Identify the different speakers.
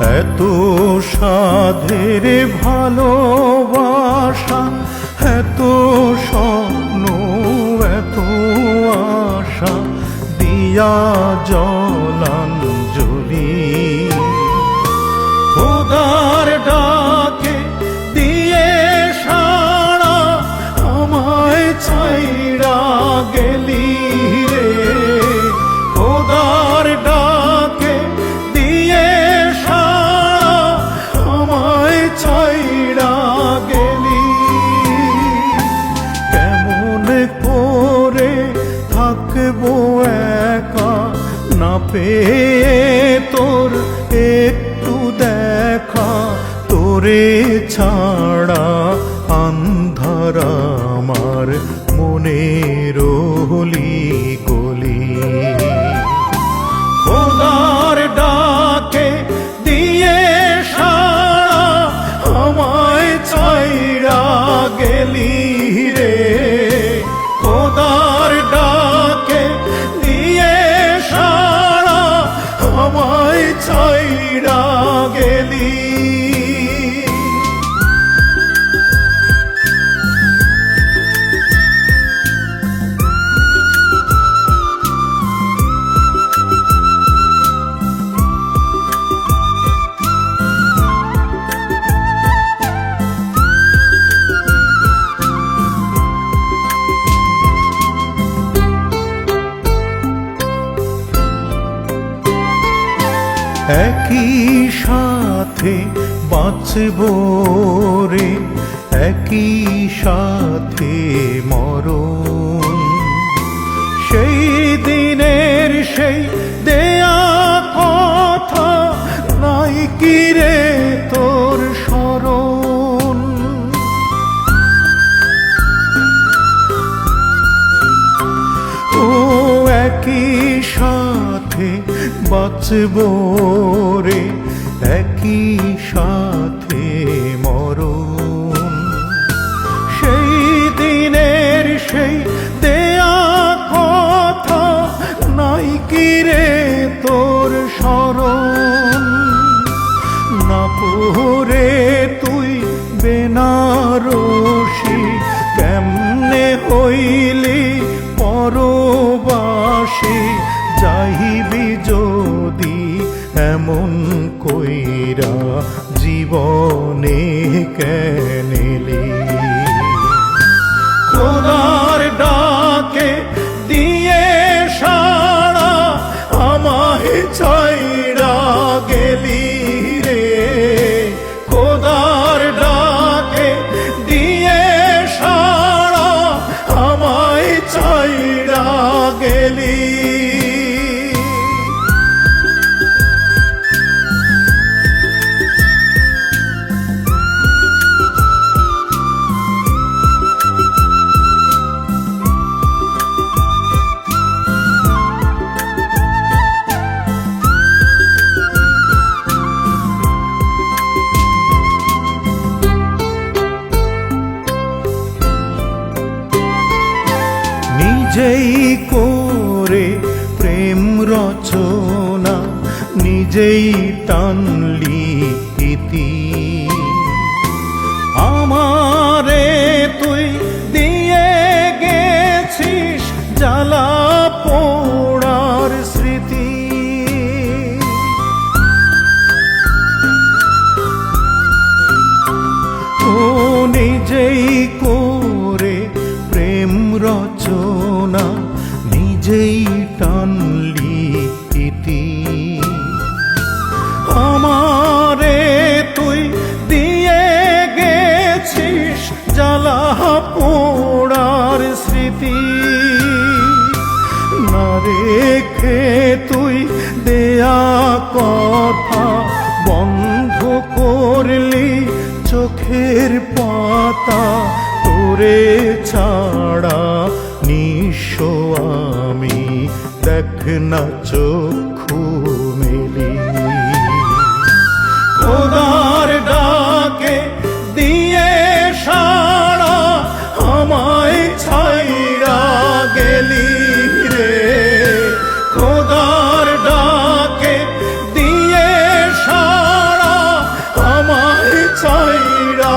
Speaker 1: এত সাধের ভালোবাসা এত স্বপ্ন এত আশা দিয়া জলাঞ্জলি পেয়ে তোর একটু দেখা তোরে ছাড়া আন্ধার আমার মনের হলি গলি ஈடாகலீ একই সাথে বাঁচব রে, একই সাথে মরণ। সেই দিনের সেই দেয়া কথা নাই কি রে তোর? বাঁচব একই সাথে মরণ। সেই দিনের সেই দেয়া কথা নাই কি রে তোর স্মরণ? কইরা জীবনে কেনেলি খোদার ডাকে দিয়ে সারা আমায় ছাইড়া গেলি রে। খোদার ডাকে দিয়ে সারা আমায় ছাইড়া গেলি নিজেই করে প্রেম রচনা নিজেই টানলি ইতি নিজেই টানলি ইতি। আমারে তুই দিয়ে গেছিস জ্বালা পোড়ার স্মৃতি। না রেখে তুই দেয়া কথা বন্ধ করলি চোখের পাতা তোরে ছাড়া। এক না চক্ষু মেলি। খোদার ডাকে দিয়ে সারা আমায় ছাইরা গেলি রে। খোদার ডাকে দিয়ে সারা আমায় ছাইরা